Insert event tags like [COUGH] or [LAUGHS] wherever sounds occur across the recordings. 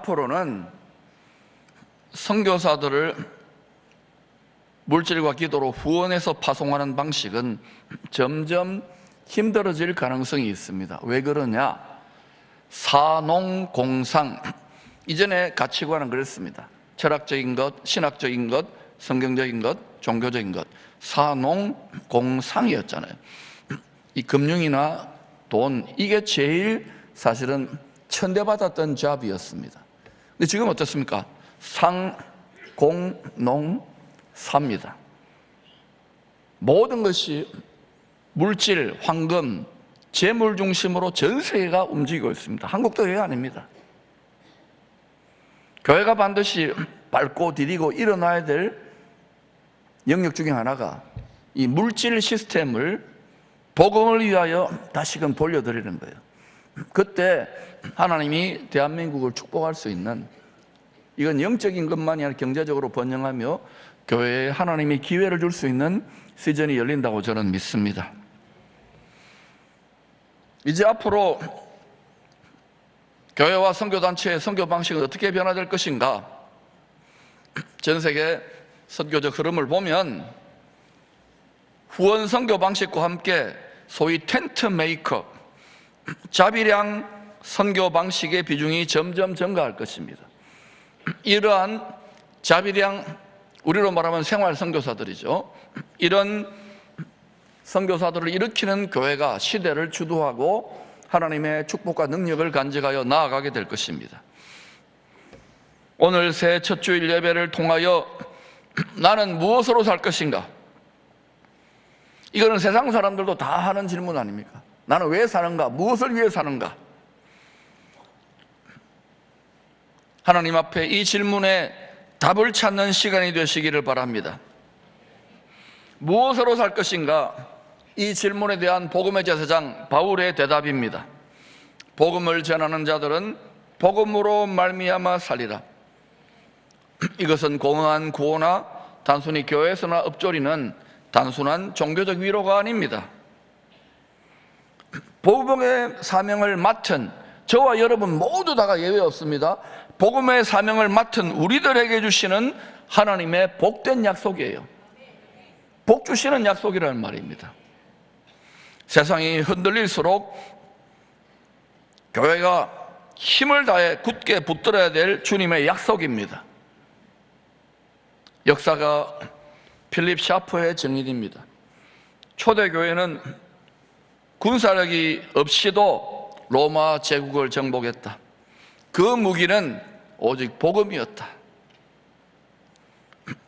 앞으로는 선교사들을 물질과 기도로 후원해서 파송하는 방식은 점점 힘들어질 가능성이 있습니다. 왜 그러냐? 사농공상. 이전에 가치관은 그랬습니다. 철학적인 것, 신학적인 것, 성경적인 것, 종교적인 것. 사농공상이었잖아요. 이 금융이나 돈, 이게 제일 사실은 천대받았던 잡이었습니다. 근데 지금 어떻습니까? 상, 공, 농, 삽니다. 모든 것이 물질, 황금, 재물 중심으로 전 세계가 움직이고 있습니다. 한국도 예가 아닙니다. 교회가 반드시 밟고 디디고 일어나야 될 영역 중에 하나가 이 물질 시스템을 복음을 위하여 다시금 돌려드리는 거예요. 그때 하나님이 대한민국을 축복할 수 있는 이건 영적인 것만이 아니라 경제적으로 번영하며 교회에 하나님이 기회를 줄 수 있는 시즌이 열린다고 저는 믿습니다. 이제 앞으로 교회와 선교단체의 선교 방식은 어떻게 변화될 것인가? 전 세계 선교적 흐름을 보면 후원 선교 방식과 함께 소위 텐트 메이커, 자비량 선교 방식의 비중이 점점 증가할 것입니다. 이러한 자비량 우리로 말하면 생활 선교사들이죠. 이런 선교사들을 일으키는 교회가 시대를 주도하고 하나님의 축복과 능력을 간직하여 나아가게 될 것입니다. 오늘 새 첫 주일 예배를 통하여 나는 무엇으로 살 것인가? 이거는 세상 사람들도 다 하는 질문 아닙니까? 나는 왜 사는가? 무엇을 위해 사는가? 하나님 앞에 이 질문에 답을 찾는 시간이 되시기를 바랍니다. 무엇으로 살 것인가? 이 질문에 대한 복음의 제사장 바울의 대답입니다. 복음을 전하는 자들은 복음으로 말미암아 살리라. [CLEARS THROAT] 이것은 공허한 구호나 단순히 교회에서나 읊조리는 단순한 종교적 위로가 아닙니다. 복음의 사명을 맡은 저와 여러분 모두 다가 예외 없습니다. 복음의 사명을 맡은 우리들에게 주시는 하나님의 복된 약속이에요. 복 주시는 약속이라는 말입니다. 세상이 흔들릴수록 교회가 힘을 다해 굳게 붙들어야 될 주님의 약속입니다. 역사가 필립 샤프의 정의입니다. 초대교회는 군사력이 없이도 로마 제국을 정복했다. 그 무기는 오직 복음이었다.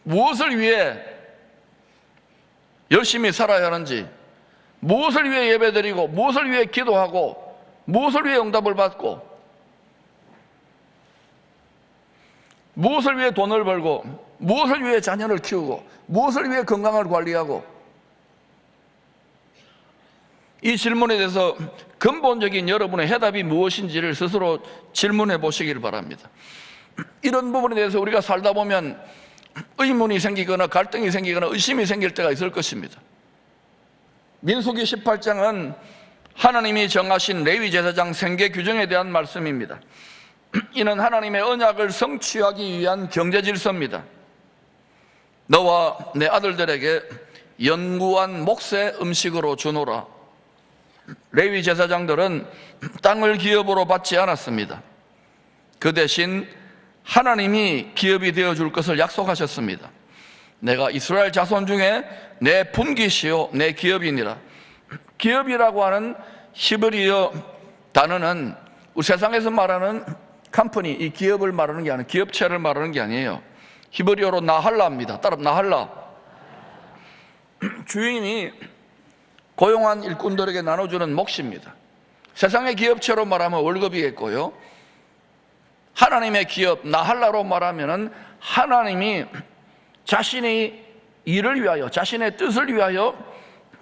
무엇을 위해 열심히 살아야 하는지, 무엇을 위해 예배드리고, 무엇을 위해 기도하고, 무엇을 위해 응답을 받고, 무엇을 위해 돈을 벌고, 무엇을 위해 자녀를 키우고, 무엇을 위해 건강을 관리하고, 이 질문에 대해서 근본적인 여러분의 해답이 무엇인지를 스스로 질문해 보시길 바랍니다. 이런 부분에 대해서 우리가 살다 보면 의문이 생기거나 갈등이 생기거나 의심이 생길 때가 있을 것입니다. 민수기 18장은 하나님이 정하신 레위 제사장 생계 규정에 대한 말씀입니다. [CLEARS THROAT] 이는 하나님의 언약을 성취하기 위한 경제 질서입니다. 너와 내 아들들에게 연구한 몫의 음식으로 주노라. 레위 제사장들은 땅을 기업으로 받지 않았습니다. 그 대신 하나님이 기업이 되어 줄 것을 약속하셨습니다. 내가 이스라엘 자손 중에 내 분기시요 내 기업이니라. 기업이라고 하는 히브리어 단어는 우리 세상에서 말하는 컴퍼니 이 기업을 말하는 게 아니라 기업체를 말하는 게 아니에요. 히브리어로 나할라입니다. 따라 나할라. 주인이 고용한 일꾼들에게 나눠주는 몫입니다. 세상의 기업체로 말하면 월급이겠고요. 하나님의 기업, 나할라로 말하면은 하나님이 자신의 일을 위하여, 자신의 뜻을 위하여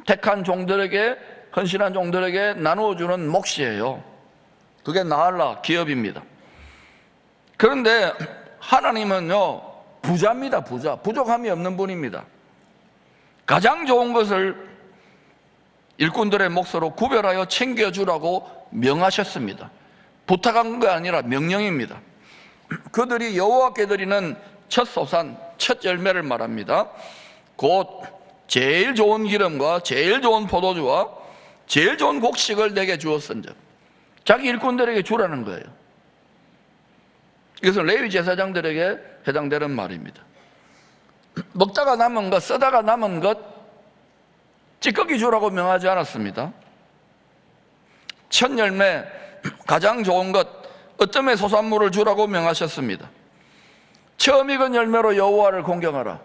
택한 종들에게, 헌신한 종들에게 나누어주는 몫이에요. 그게 나할라, 기업입니다. 그런데 하나님은요, 부자입니다, 부자. 부족함이 없는 분입니다. 가장 좋은 것을 일꾼들의 몫으로 구별하여 챙겨주라고 명하셨습니다. 부탁한 게 아니라 명령입니다. [CLEARS THROAT] 그들이 여호와께 드리는 첫 소산, 첫 열매를 말합니다. 곧 제일 좋은 기름과 제일 좋은 포도주와 제일 좋은 곡식을 내게 주었은즉 자기 일꾼들에게 주라는 거예요. 이것은 레위 제사장들에게 해당되는 말입니다. [CLEARS THROAT] 먹다가 남은 것, 쓰다가 남은 것 찌꺼기 주라고 명하지 않았습니다. 첫 열매, 가장 좋은 것, 어떤 소산물을 주라고 명하셨습니다. 처음 익은 열매로 여호와를 공경하라.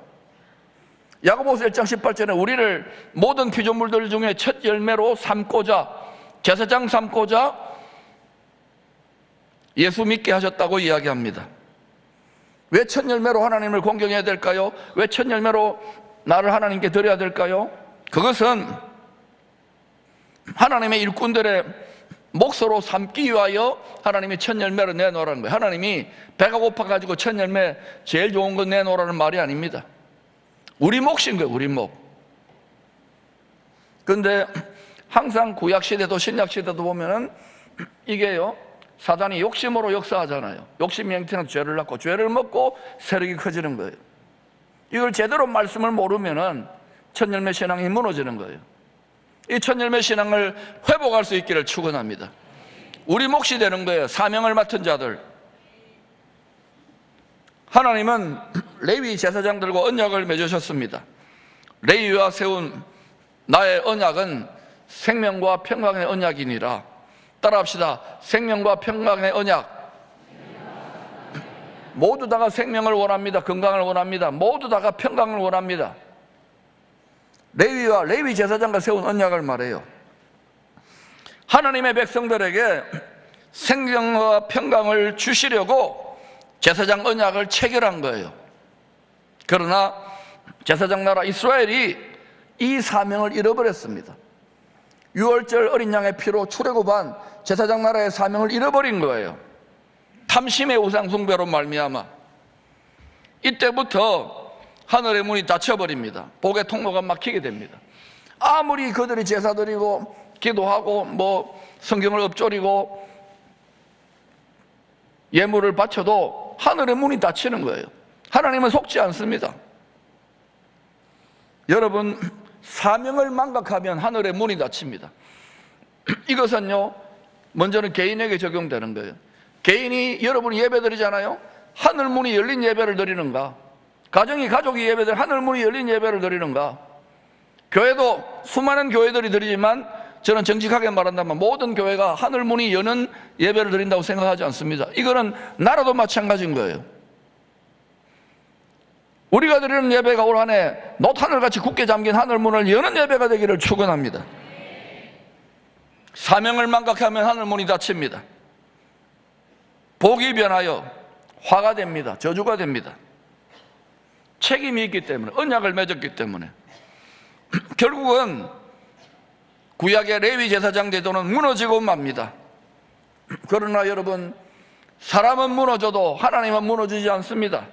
야고보서 1장 18절에 우리를 모든 피조물들 중에 첫 열매로 삼고자 제사장 삼고자 예수 믿게 하셨다고 이야기합니다. 왜 첫 열매로 하나님을 공경해야 될까요? 왜 첫 열매로 나를 하나님께 드려야 될까요? 그것은 하나님의 일꾼들의 몫으로 삼기 위하여 하나님이 첫 열매를 내놓으라는 거예요. 하나님이 배가 고파가지고 첫 열매 제일 좋은 거 내놓으라는 말이 아닙니다. 우리 몫인 거예요, 우리 몫. 근데 항상 구약 시대도 신약 시대도 보면은 이게요, 사단이 욕심으로 역사하잖아요. 욕심이 형태는 죄를 낳고 죄를 먹고 세력이 커지는 거예요. 이걸 제대로 말씀을 모르면은 첫 열매 신앙이 무너지는 거예요. 이첫 열매 신앙을 회복할 수 있기를 축원합니다. 우리 몫이 되는 거예요. 사명을 맡은 자들. 하나님은 레위 제사장들과 언약을 맺으셨습니다. 레위와 세운 나의 언약은 생명과 평강의 언약이니라. 따라합시다. 생명과 평강의 언약. 모두 다가 생명을 원합니다. 건강을 원합니다. 모두 다가 평강을 원합니다. 레위와 레위 제사장과 세운 언약을 말해요. 하나님의 백성들에게 생명과 평강을 주시려고 제사장 언약을 체결한 거예요. 그러나 제사장 나라 이스라엘이 이 사명을 잃어버렸습니다. 6월절 어린 양의 피로 출애굽한 제사장 나라의 사명을 잃어버린 거예요. 탐심의 우상 숭배로 말미암아 이때부터 하늘의 문이 닫혀버립니다. 복의 통로가 막히게 됩니다. 아무리 그들이 제사 드리고 기도하고 뭐 성경을 읊조리고 예물을 바쳐도 하늘의 문이 닫히는 거예요. 하나님은 속지 않습니다. 여러분 사명을 망각하면 하늘의 문이 닫힙니다. [CLEARS THROAT] 이것은요 먼저는 개인에게 적용되는 거예요. 개인이 여러분이 예배 드리잖아요. 하늘 문이 열린 예배를 드리는가? 가정이 가족이 예배들 하늘 문이 열린 예배를 드리는가? 교회도 수많은 교회들이 드리지만 저는 정직하게 말한다면 모든 교회가 하늘 문이 여는 예배를 드린다고 생각하지 않습니다. 이거는 나라도 마찬가지인 거예요. 우리가 드리는 예배가 올 한해 노하늘 같이 굳게 잠긴 하늘 문을 여는 예배가 되기를 축원합니다. 사명을 망각하면 하늘 문이 닫힙니다. 복이 변하여 화가 됩니다. 저주가 됩니다. 책임이 있기 때문에 언약을 맺었기 때문에 [CLEARS THROAT] 결국은 구약의 레위 제사장 제도는 무너지고 맙니다. [CLEARS THROAT] 그러나 여러분 사람은 무너져도 하나님은 무너지지 않습니다.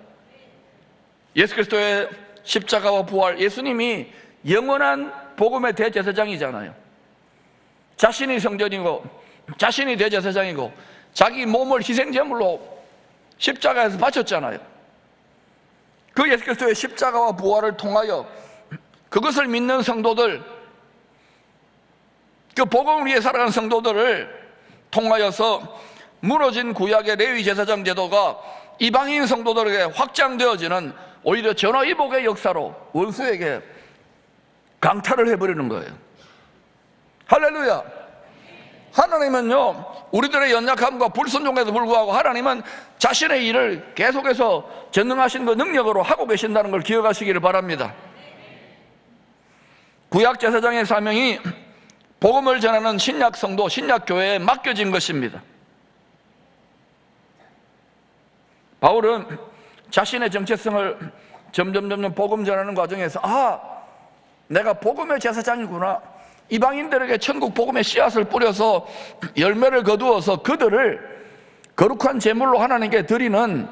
예수 그리스도의 십자가와 부활 예수님이 영원한 복음의 대제사장이잖아요. 자신이 성전이고 자신이 대제사장이고 자기 몸을 희생제물로 십자가에서 바쳤잖아요. 그 예수 그리스도의 십자가와 부활을 통하여 그것을 믿는 성도들 그 복음을 위해 살아가는 성도들을 통하여서 무너진 구약의 레위 제사장 제도가 이방인 성도들에게 확장되어지는 오히려 전화위복의 역사로 원수에게 강탈을 해버리는 거예요. 할렐루야. 하나님은요, 우리들의 연약함과 불순종에도 불구하고 하나님은 자신의 일을 계속해서 전능하신 그 능력으로 하고 계신다는 걸 기억하시기를 바랍니다. 구약 제사장의 사명이 복음을 전하는 신약 성도, 신약 교회에 맡겨진 것입니다. 바울은 자신의 정체성을 점점 점점 복음 전하는 과정에서 아, 내가 복음의 제사장이구나. 이방인들에게 천국 복음의 씨앗을 뿌려서 열매를 거두어서 그들을 거룩한 제물로 하나님께 드리는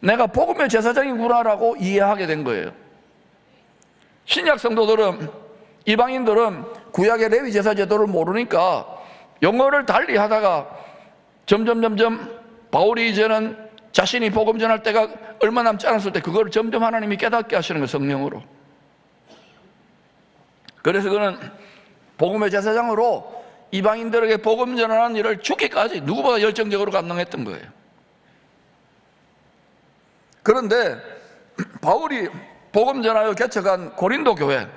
내가 복음의 제사장이구나라고 이해하게 된 거예요. 신약 성도들은 이방인들은 구약의 레위 제사 제도를 모르니까 영어를 달리 하다가 점점 점점 바울이 이제는 자신이 복음 전할 때가 얼마 남지 않았을 때 그걸 점점 하나님이 깨닫게 하시는 거예요 성령으로 그래서 그는 복음의 제사장으로 이방인들에게 복음 전하는 일을 죽기까지 누구보다 열정적으로 감당했던 거예요. 그런데 바울이 복음 전하여 개척한 고린도 교회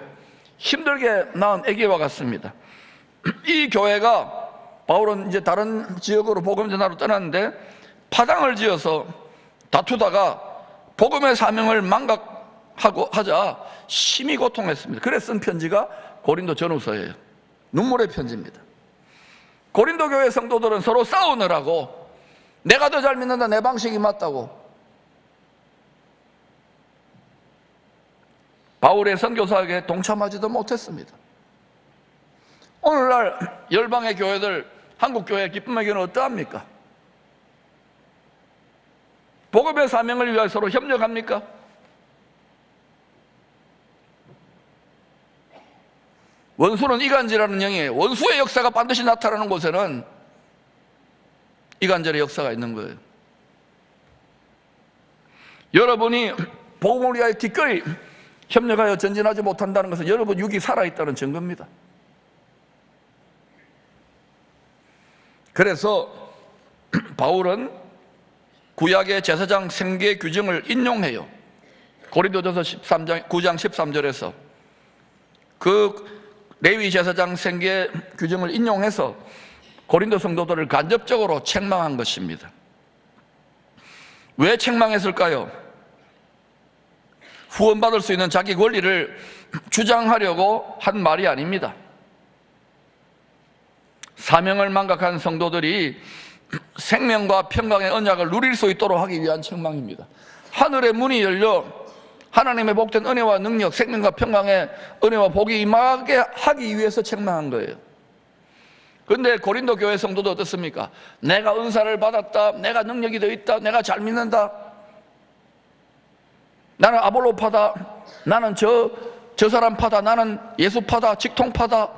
힘들게 낳은 아기와 같습니다. 이 교회가 바울은 이제 다른 지역으로 복음 전하러 떠났는데 파당을 지어서 다투다가 복음의 사명을 망각 하고 하자 심히 고통했습니다. 그래서 쓴 편지가 고린도 전후서예요. 눈물의 편지입니다. 고린도 교회 성도들은 서로 싸우느라고 내가 더 잘 믿는다 내 방식이 맞다고 바울의 선교사에게 동참하지도 못했습니다. 오늘날 열방의 교회들 한국 교회 기쁨의 교회는 어떠합니까? 복음의 사명을 위하여 서로 협력합니까? 원수는 이간질하는 영이에요. 원수의 역사가 반드시 나타나는 곳에는 이간질의 역사가 있는 거예요. 여러분이 복음을 위하여 기꺼이 협력하여 전진하지 못한다는 것은 여러분 육이 살아있다는 증거입니다. 그래서 [CLEARS THROAT] 바울은 구약의 제사장 생계 규정을 인용해요. 고린도전서 13장 9장 13절에서 그 레위 제사장 생계 규정을 인용해서 고린도 성도들을 간접적으로 책망한 것입니다. 왜 책망했을까요? 후원받을 수 있는 자기 권리를 주장하려고 한 말이 아닙니다. 사명을 망각한 성도들이 생명과 평강의 언약을 누릴 수 있도록 하기 위한 책망입니다. 하늘의 문이 열려 하나님의 복된 은혜와 능력, 생명과 평강의 은혜와 복이 임하게 하기 위해서 책망한 거예요. 그런데 고린도 교회 성도도 어떻습니까? 내가 은사를 받았다, 내가 능력이 더 있다, 내가 잘 믿는다. 나는 아볼로파다, 나는 저, 저 사람 파다, 나는 예수 파다, 직통 파다,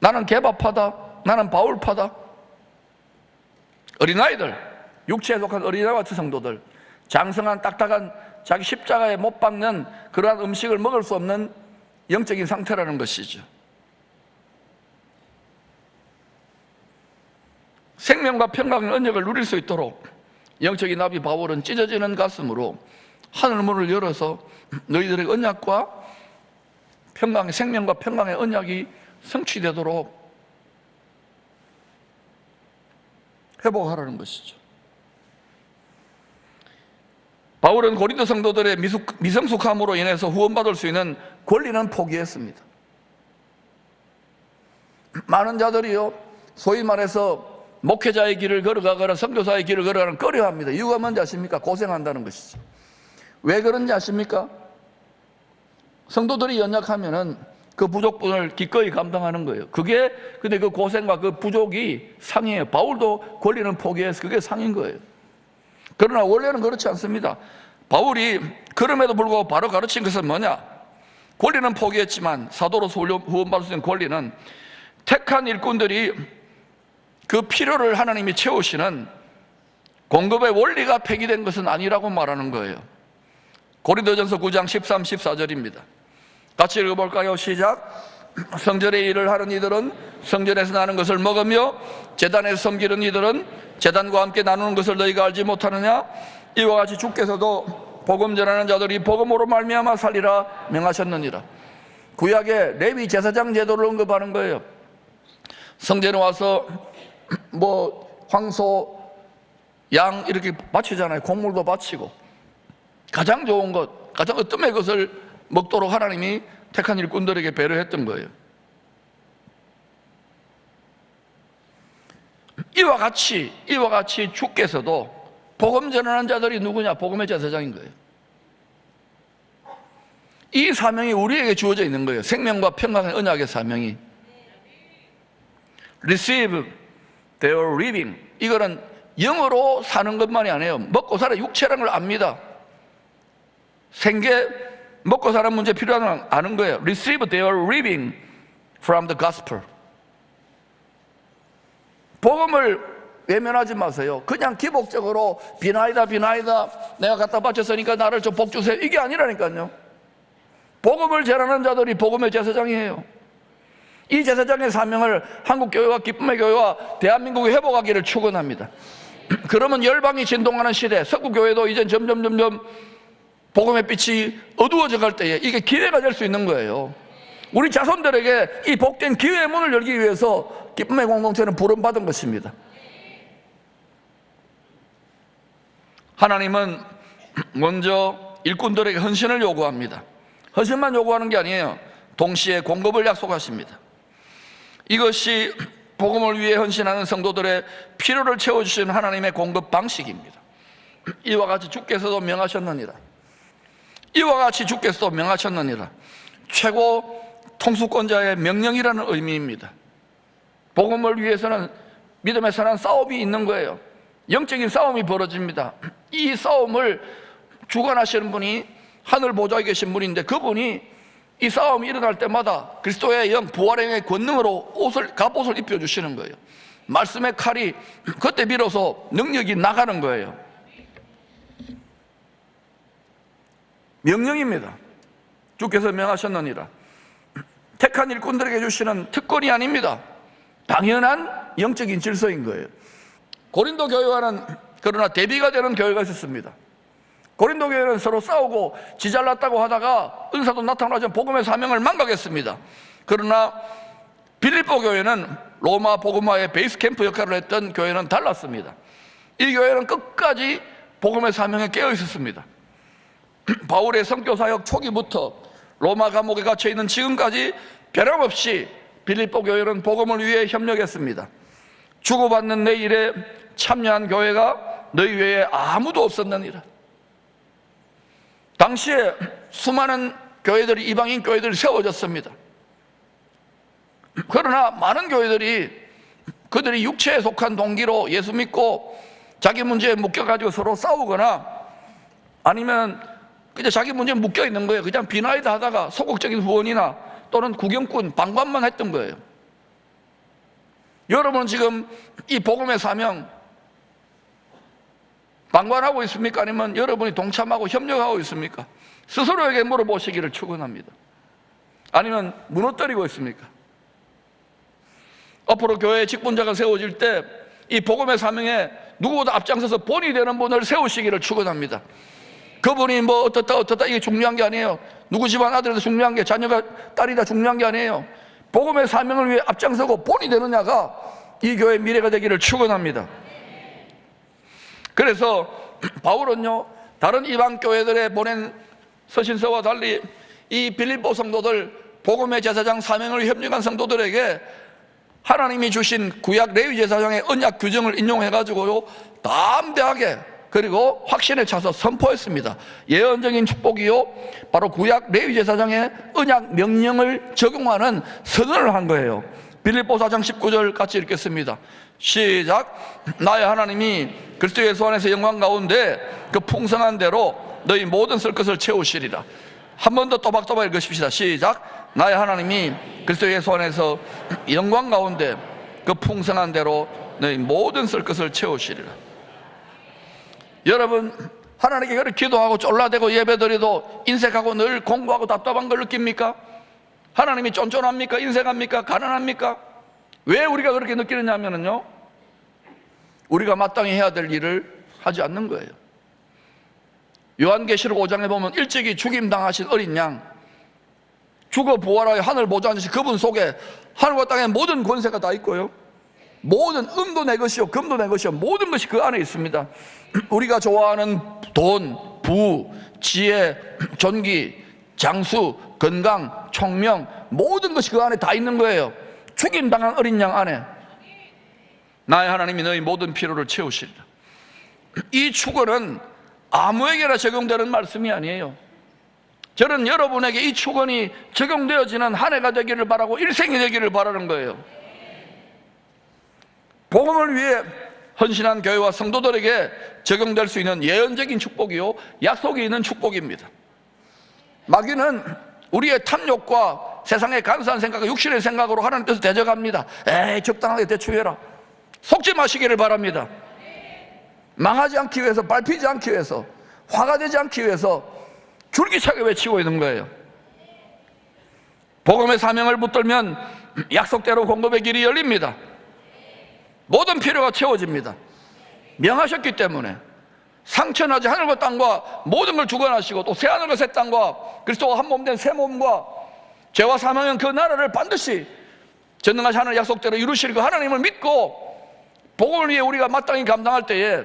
나는 개바 파다, 나는 바울 파다. 어린아이들, 육체에 속한 어린아이와 성도들, 장성한 딱딱한 자기 십자가에 못 박는 그러한 음식을 먹을 수 없는 영적인 상태라는 것이죠. 생명과 평강의 언역을 누릴 수 있도록 영적인 나비 바울은 찢어지는 가슴으로 하늘 문을 열어서 너희들의 언약과 평강의 생명과 평강의 언약이 성취되도록 회복하라는 것이죠. 바울은 고린도 성도들의 미성숙함으로 인해서 후원받을 수 있는 권리는 포기했습니다. 많은 자들이요, 소위 말해서 목회자의 길을 걸어가거나 선교사의 길을 걸어가는 꺼려합니다. 이유가 뭔지 아십니까? 고생한다는 것이죠. 왜 그런지 아십니까? 성도들이 연약하면은 그 부족분을 기꺼이 감당하는 거예요. 그게 근데 그 고생과 그 부족이 상이에요. 바울도 권리는 포기해서 그게 상인 거예요. 그러나 원래는 그렇지 않습니다. 바울이 그럼에도 불구하고 바로 가르친 것은 뭐냐? 권리는 포기했지만 사도로서 후원받을 수 있는 권리는 택한 일꾼들이 그 필요를 하나님이 채우시는 공급의 원리가 폐기된 것은 아니라고 말하는 거예요. 고린도전서 9장 13, 14절입니다. 같이 읽어볼까요? 시작. 성전의 일을 하는 이들은 성전에서 나는 것을 먹으며 재단에서 섬기는 이들은 재단과 함께 나누는 것을 너희가 알지 못하느냐? 이와 같이 주께서도 복음 전하는 자들이 복음으로 말미암아 살리라 명하셨느니라. 구약의 레위 제사장 제도를 언급하는 거예요. 성전에 와서 뭐 황소, 양 이렇게 바치잖아요. 곡물도 바치고 가장 좋은 것, 가장 어떤 것을 먹도록 하나님이 택한 일꾼들에게 배려했던 거예요. 이와 같이 이와 같이 주께서도 복음 전하는 자들이 누구냐? 복음의 제사장인 거예요. 이 사명이 우리에게 주어져 있는 거예요. 생명과 평강의 언약의 사명이. Receive their living. 이거는 영어로 사는 것만이 아니에요. 먹고 살아 육체라는 걸 압니다. 생계 먹고 사는 문제 걸 아는 거예요. Receive their living from the gospel. 복음을 외면하지 마세요. 그냥 기복적으로 비나이다 비나이다 내가 갖다 바쳤으니까 나를 좀 복 주세요. 이게 아니라니까요. 복음을 전하는 자들이 복음의 제사장이에요. 이 제사장의 사명을 한국 교회와 기쁨의 교회와 대한민국이 회복하기를 축원합니다. [CLEARS THROAT] 그러면 열방이 진동하는 시대, 석구 교회도 이제 점점 점점 복음의 빛이 어두워져 갈 때에 이게 기회가 될 수 있는 거예요. 우리 자손들에게 이 복된 기회의 문을 열기 위해서 기쁨의 공동체는 부름받은 것입니다. 하나님은 먼저 일꾼들에게 헌신을 요구합니다. 헌신만 요구하는 게 아니에요. 동시에 공급을 약속하십니다. 이것이 복음을 위해 헌신하는 성도들의 필요를 채워주시는 하나님의 공급 방식입니다. 이와 같이 주께서도 명하셨느니라. 이와 같이 주께서도 명하셨느니라. 최고 통수권자의 명령이라는 의미입니다. 복음을 위해서는 선한 싸움이 있는 거예요. 영적인 싸움이 벌어집니다. [CLEARS THROAT] 이 싸움을 주관하시는 분이 하늘 보좌에 계신 분인데 그분이 이 싸움이 일어날 때마다 그리스도의 영 부활행의 권능으로 옷을 갑옷을 입혀 주시는 거예요. 말씀의 칼이 [CLEARS THROAT] 그때 비로소 능력이 나가는 거예요. 명령입니다. 주께서 명하셨느니라. [CLEARS THROAT] 택한 일꾼들에게 주시는 특권이 아닙니다. 당연한 영적인 질서인 거예요. 고린도 교회와는 그러나 대비가 되는 교회가 있었습니다. 고린도 교회는 서로 싸우고 지잘났다고 하다가 은사도 나타나지 복음의 사명을 망각했습니다. 그러나 빌립보 교회는 로마 복음화의 베이스 캠프 역할을 했던 교회는 달랐습니다. 이 교회는 끝까지 복음의 사명에 깨어 있었습니다. [CLEARS THROAT] 바울의 성교 사역 초기부터 로마 감옥에 갇혀 있는 지금까지 변함없이 빌립보 교회는 복음을 위해 협력했습니다. 주고받는 내 일에 참여한 교회가 너희 외에 아무도 없었느니라. 당시에 수많은 교회들이 이방인 교회들이 세워졌습니다. 그러나 많은 교회들이 그들이 육체에 속한 동기로 예수 믿고 자기 문제에 묶여가지고 서로 싸우거나 아니면 그냥 자기 문제에 묶여 있는 거예요. 그냥 비나이다 하다가 소극적인 후원이나 또는 구경꾼, 방관만 했던 거예요. 여러분은 지금 이 복음의 사명 방관하고 있습니까? 아니면 여러분이 동참하고 협력하고 있습니까? 스스로에게 물어보시기를 축원합니다. 아니면 무너뜨리고 있습니까? 앞으로 교회의 직분자가 세워질 때 이 복음의 사명에 누구보다 앞장서서 본이 되는 분을 세우시기를 축원합니다. 그분이 뭐 어떻다 어떻다 이게 중요한 게 아니에요. 누구 집안 아들도 중요한 게 자녀가 딸이다 중요한 게 아니에요. 복음의 사명을 위해 앞장서고 본이 되느냐가 이 교회의 미래가 되기를 축원합니다. 그래서 [CLEARS THROAT] 바울은요 다른 이방 교회들에 보낸 서신서와 달리 이 빌립보 성도들 복음의 제사장 사명을 협력한 성도들에게 하나님이 주신 구약 레위 제사장의 언약 규정을 인용해 가지고요 담대하게 그리고 확신에 차서 선포했습니다. 예언적인 축복이요 바로 구약 레위 제사장의 언약 명령을 적용하는 선언을 한 거예요. 빌립보 4장 19절 같이 읽겠습니다. 시작. 나의 하나님이 그리스도 예수 안에서 영광 가운데 그 풍성한 대로 너희 모든 쓸 것을 채우시리라. 한 번 더 또박또박 읽으십시다. 시작. 나의 하나님이 그리스도 예수 안에서 영광 가운데 그 풍성한 대로 너희 모든 쓸 것을 채우시리라. 여러분 하나님께 그렇게 기도하고 쫄라대고 예배드려도 인색하고 늘 공부하고 답답한 걸 느낍니까? 하나님이 쫀쫀합니까? 인색합니까? 가난합니까? 왜 우리가 그렇게 느끼느냐면요 우리가 마땅히 해야 될 일을 하지 않는 거예요 요한계시록 5장에 보면 일찍이 죽임당하신 어린 양 죽어 부활하여 하늘 보좌하신 그분 속에 하늘과 땅의 모든 권세가 다 있고요 모든 음도 내 것이요 금도 내 것이요 모든 것이 그 안에 있습니다. [CLEARS THROAT] 우리가 좋아하는 돈, 부, 지혜, [CLEARS THROAT] 존귀, 장수, 건강, 총명 모든 것이 그 안에 다 있는 거예요. 죽임당한 어린 양 안에. 나의 하나님이 너희 모든 필요를 채우시리라 [CLEARS THROAT] 이 축원은 아무에게나 적용되는 말씀이 아니에요. 저는 여러분에게 이 축원이 적용되어지는 한 해가 되기를 바라고 일생이 되기를 바라는 거예요 복음을 위해 헌신한 교회와 성도들에게 적용될 수 있는 예언적인 축복이요 약속이 있는 축복입니다 마귀는 우리의 탐욕과 세상의 간사한 생각, 육신의 생각으로 하나님 뜻을 대적합니다. 에이 적당하게 대충해라. 속지 마시기를 바랍니다. 망하지 않기 위해서, 밟히지 않기 위해서, 화가 되지 않기 위해서 줄기차게 외치고 있는 거예요. 복음의 사명을 붙들면 약속대로 공급의 길이 열립니다. 모든 필요가 채워집니다. 명하셨기 때문에 상천하지 하늘과 땅과 모든 걸 주관하시고 또 새하늘과 새 땅과 그리스도와 한 몸 된 새 몸과 죄와 사망은 그 나라를 반드시 전능하신 하늘 약속대로 이루실 그 하나님을 믿고 복음을 위해 우리가 마땅히 감당할 때에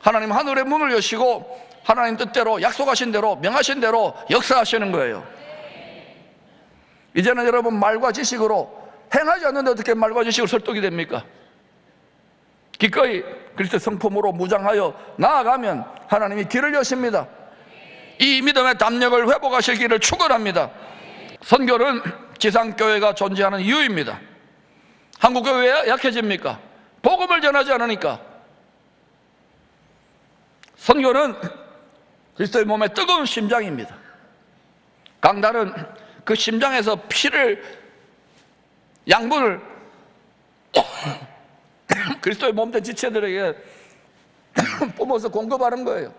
하나님 하늘의 문을 여시고 하나님 뜻대로 약속하신 대로 명하신 대로 역사하시는 거예요. 이제는 여러분 말과 지식으로 행하지 않는데 어떻게 말과 지식으로 설득이 됩니까? 기꺼이 그리스도 성품으로 무장하여 나아가면 하나님이 길을 여십니다. 이 믿음의 담력을 회복하실 길을 축원합니다. 선교는 지상교회가 존재하는 이유입니다. 한국교회 왜 약해집니까? 복음을 전하지 않으니까. 선교는 그리스도의 몸의 뜨거운 심장입니다. 강단은 그 심장에서 피를 양분을 [LAUGHS] 그리스도의 몸된 지체들에게 [CLEARS THROAT] 뿜어서 공급하는 거예요.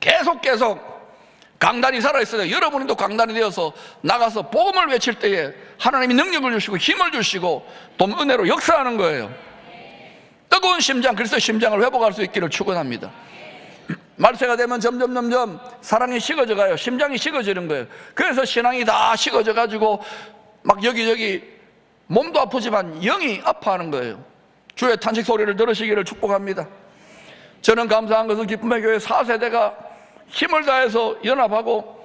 계속 계속 강단이 살아있어요. 여러분도 강단이 되어서 나가서 복음을 외칠 때에 하나님이 능력을 주시고 힘을 주시고 또 은혜로 역사하는 거예요. 뜨거운 심장, 그리스도의 심장을 회복할 수 있기를 축원합니다. [CLEARS THROAT] 말세가 되면 점점 점점 사랑이 식어져 가요. 심장이 식어지는 거예요. 그래서 신앙이 다 식어져 가지고 막 여기저기 몸도 아프지만 영이 아파하는 거예요. 주의 탄식 소리를 들으시기를 축복합니다. 저는 감사한 것은 기쁨의 교회 4세대가 힘을 다해서 연합하고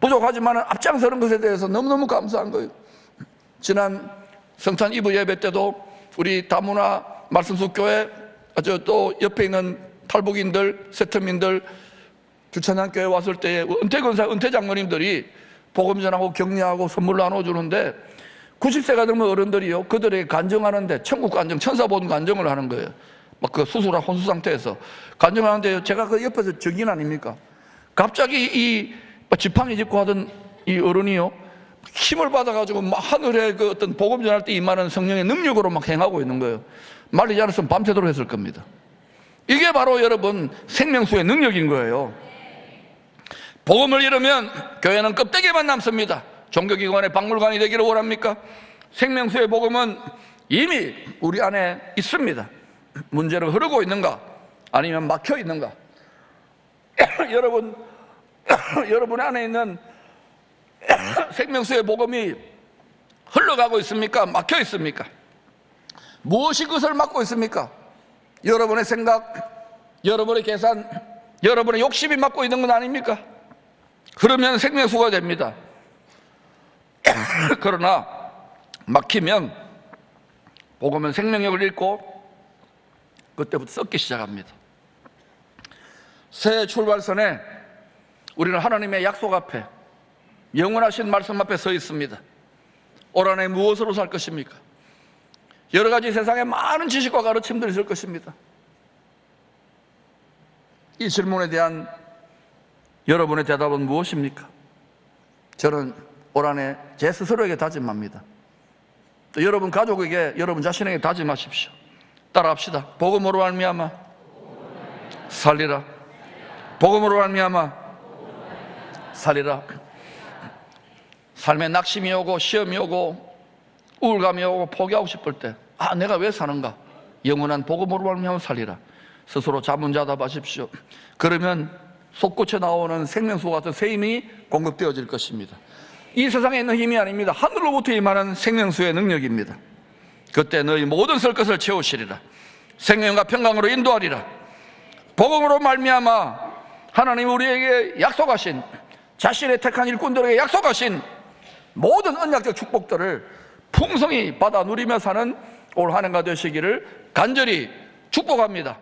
부족하지만 앞장서는 것에 대해서 너무너무 감사한 거예요. 지난 성찬 이브 예배 때도 우리 다문화 말씀숙교회 저또 옆에 있는 탈북인들, 세터민들 주천향교회 왔을 때 은퇴 권사, 은퇴 장로님들이 복음 전하고 격려하고 선물 나눠주는데 90세가 되면 어른들이요 그들에게 간증하는데 천국 간증, 천사 본 간증을 하는 거예요. 막 그 수술한 혼수 상태에서 간증하는데 제가 그 옆에서 적인 아닙니까? 갑자기 이 지팡이 짚고 하던 이 어른이요 힘을 받아가지고 막 하늘에 그 어떤 복음 전할 때 임하는 성령의 능력으로 막 행하고 있는 거예요. 말리지 않았으면 밤새도록 했을 겁니다. 이게 바로 여러분 생명수의 능력인 거예요. 복음을 잃으면 교회는 껍데기만 남습니다. 종교기관의 박물관이 되기를 원합니까? 생명수의 복음은 이미 우리 안에 있습니다. 문제는 흐르고 있는가? 아니면 막혀 있는가? [COUGHS] 여러분, [COUGHS] 여러분 안에 있는 [COUGHS] 생명수의 복음이 흘러가고 있습니까? 막혀 있습니까? 무엇이 그것을 막고 있습니까? 여러분의 생각, 여러분의 계산, 여러분의 욕심이 막고 있는 건 아닙니까? 그러면 생명수가 됩니다. [LAUGHS] 그러나 막히면 복음은 생명력을 잃고 그때부터 썩기 시작합니다. 새 출발선에 우리는 하나님의 약속 앞에 영원하신 말씀 앞에 서 있습니다. 올 한해 무엇으로 살 것입니까? 여러 가지 세상에 많은 지식과 가르침들이 있을 것입니다. 이 질문에 대한 여러분의 대답은 무엇입니까? 저는 올 한해 제 스스로에게 다짐합니다. 또 여러분 가족에게 여러분 자신에게 다짐하십시오. 따라합시다. 복음으로 말미암아 살리라. 복음으로 말미암아 살리라. 삶에 낙심이 오고 시험이 오고 우울감이 오고 포기하고 싶을 때, 아, 내가 왜 사는가? 영원한 복음으로 말미암아 살리라. 스스로 자문자답하십시오. 그러면 솟구쳐 나오는 생명수 같은 새 힘이 공급되어질 것입니다. 이 세상에 있는 힘이 아닙니다. 하늘로부터 임하는 생명수의 능력입니다. 그때 너희 모든 설 것을 채우시리라. 생명과 평강으로 인도하리라. 복음으로 말미암아 하나님 우리에게 약속하신 자신의 택한 일꾼들에게 약속하신 모든 언약적 축복들을 풍성히 받아 누리며 사는 올 한해가 되시기를 간절히 축복합니다.